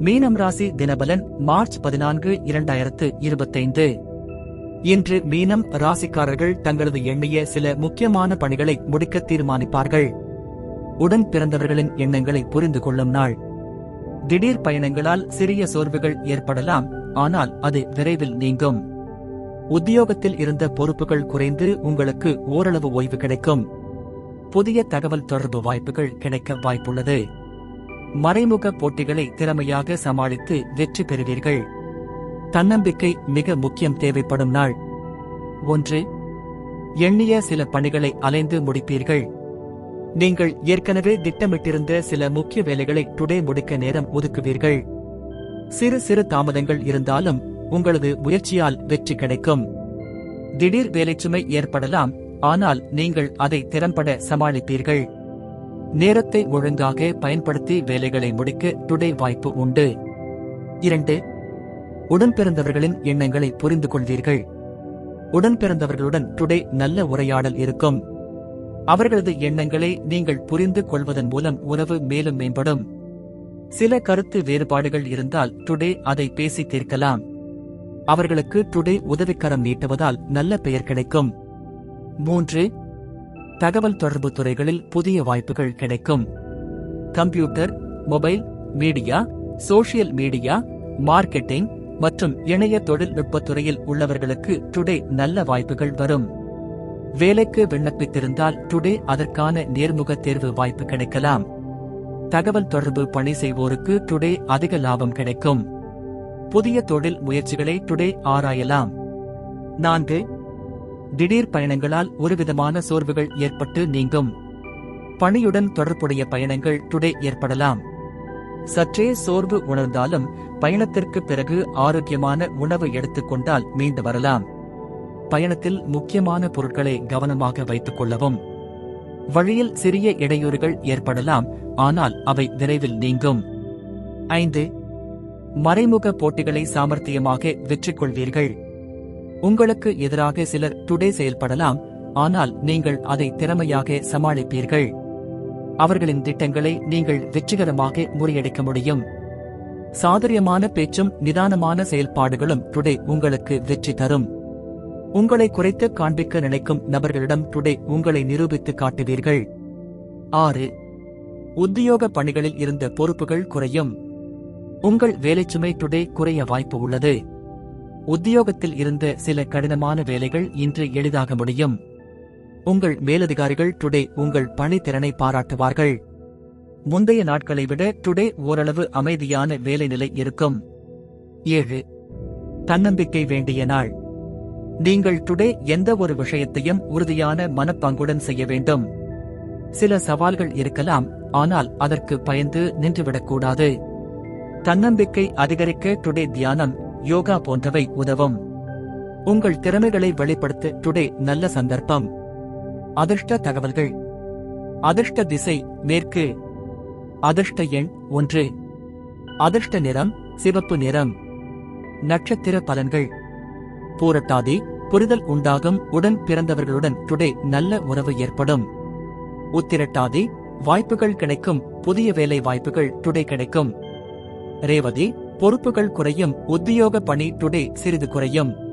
மீனம் ராசி தினபலன் மார்ச் பதினான்கு இரண்டாயிரத்து இருபத்தைந்து. இன்று மீனம் ராசிக்காரர்கள் தங்களது எண்ணிய சில முக்கியமான பணிகளை முடிக்க தீர்மானிப்பார்கள். உடன் பிறந்தவர்களின் எண்ணங்களை புரிந்து கொள்ளும் நாள். திடீர் பயணங்களால் சிறிய சோர்வுகள் ஏற்படலாம் ஆனால் அது விரைவில் நீங்கும். உத்தியோகத்தில் இருந்த பொறுப்புகள் குறைந்து உங்களுக்கு ஓரளவு ஓய்வு கிடைக்கும். புதிய தகவல் தொடர்பு வாய்ப்புகள் கிடைக்க வாய்ப்புள்ளது. மறைமுக போட்டிகளை திறமையாக சமாளித்து வெற்றி பெறுவீர்கள். தன்னம்பிக்கை மிக முக்கியம் தேவைப்படும் நாள். ஒன்று எண்ணிய சில பணிகளை அலைந்து முடிப்பீர்கள். நீங்கள் ஏற்கனவே திட்டமிட்டிருந்த சில முக்கிய வேலைகளை டுடே முடிக்க நேரம் ஒதுக்குவீர்கள். சிறு சிறு தாமதங்கள் இருந்தாலும் உங்களது முயற்சியால் வெற்றி கிடைக்கும். திடீர் வேலைச்சுமை ஏற்படலாம் ஆனால் நீங்கள் அதை திறம்பட சமாளிப்பீர்கள். நேரத்தை ஒழுங்காக பயன்படுத்தி வேலைகளை முடிக்க டுடே வாய்ப்பு உண்டு. இரண்டு உடன் பிறந்தவர்களின் எண்ணங்களை புரிந்து கொள்வீர்கள். உடன் பிறந்தவர்களுடன் டுடே நல்ல உரையாடல் இருக்கும். அவர்களது எண்ணங்களை நீங்கள் புரிந்து கொள்வதன் மூலம் உறவு மேலும் மேம்படும். சில கருத்து வேறுபாடுகள் இருந்தால் டுடே அதை பேசி தீர்க்கலாம். அவர்களுக்கு டுடே உதவிக்கரம் நீட்டுவதால் நல்ல பெயர் கிடைக்கும். மூன்று தகவல் தொடர்பு துறைகளில் புதிய வாய்ப்புகள் கிடைக்கும். Computer mobile media social media marketing மற்றும் இணைய தொழில்நுட்பத் துறையில் உள்ளவர்களுக்கு டுடே நல்ல வாய்ப்புகள் வரும். வேலைக்கு விண்ணப்பித்திருந்தால் டுடே அதற்கான நேர்முக தேர்வு வாய்ப்பு கிடைக்கலாம். தகவல் தொடர்பு பணி செய்வோருக்கு டுடே அதிக லாபம் கிடைக்கும். புதிய தொழில் முயற்சிகளை டுடே ஆராயலாம். நான்கு திடீர் பயணங்களால் ஒருவிதமான சோர்வுகள் ஏற்பட்டு நீங்கும். பணியுடன் தொடர்புடைய பயணங்கள் டுடே ஏற்படலாம். சற்றே சோர்வு உணர்ந்தாலும் பயணத்திற்கு பிறகு ஆரோக்கியமான உணவு எடுத்துக்கொண்டால் மீண்டு வரலாம். பயணத்தில் முக்கியமான பொருட்களை கவனமாக வைத்துக் கொள்ளவும். வழியில் சிறிய இடையூறுகள் ஏற்படலாம் ஆனால் அவை விரைவில் நீங்கும். ஐந்து. மறைமுக போட்டிகளை சாமர்த்தியமாக வெற்றி கொள்வீர்கள் உங்களுக்கு எதிராக சிலர் டுடே செயல்படலாம் ஆனால் நீங்கள் அதை திறமையாக சமாளிப்பீர்கள். அவர்களின் திட்டங்களை நீங்கள் வெற்றிகரமாக முறியடிக்க முடியும். சாதுரியமான பேச்சும் நிதானமான செயல்பாடுகளும் டுடே உங்களுக்கு வெற்றி தரும். உங்களை குறைத்து காண்பிக்க நினைக்கும் நபர்களிடம் டுடே உங்களை நிரூபித்து காட்டுவீர்கள். ஆறு உத்தியோக பணிகளில் இருந்த பொறுப்புகள் குறையும். உங்கள் வேலைச்சுமை டுடே குறைய வாய்ப்பு உள்ளது. உத்தியோகத்தில் இருந்த சில கடினமான வேலைகள் இன்று எளிதாக முடியும். உங்கள் மேலதிகாரிகள் டுடே உங்கள் பணித்திறனை பாராட்டுவார்கள். முந்தைய நாட்களை விட டுடே ஓரளவு அமைதியான வேலை நிலை இருக்கும். ஏழு. தன்னம்பிக்கை வேண்டிய நாள். நீங்கள் டுடே எந்த ஒரு விஷயத்தையும் உறுதியான மனப்பங்குடன் செய்ய வேண்டும். சில சவால்கள் இருக்கலாம் ஆனால் அதற்கு பயந்து நின்றுவிடக்கூடாது. தன்னம்பிக்கை அதிகரிக்க டுடே தியானம் யோகா போன்றவை உதவும். உங்கள் திறமைகளை வெளிப்படுத்த டுடே நல்ல சந்தர்ப்பம். அதிர்ஷ்ட தகவல்கள். அதிர்ஷ்ட திசை மேற்கு. அதிர்ஷ்ட எண் ஒன்று. அதிர்ஷ்ட நிறம் சிவப்பு நிறம். நட்சத்திர பலன்கள். பூரட்டாதி புரிதல் உண்டாகும் உடன் பிறந்தவர்களுடன் டுடே நல்ல உறவு ஏற்படும். உத்திரட்டாதி வாய்ப்புகள் கிடைக்கும் புதிய வேலை வாய்ப்புகள் டுடே கிடைக்கும். ரேவதி பொறுப்புகள் குறையும் உத்தியோக பணி டுடே சிறிது குறையும்.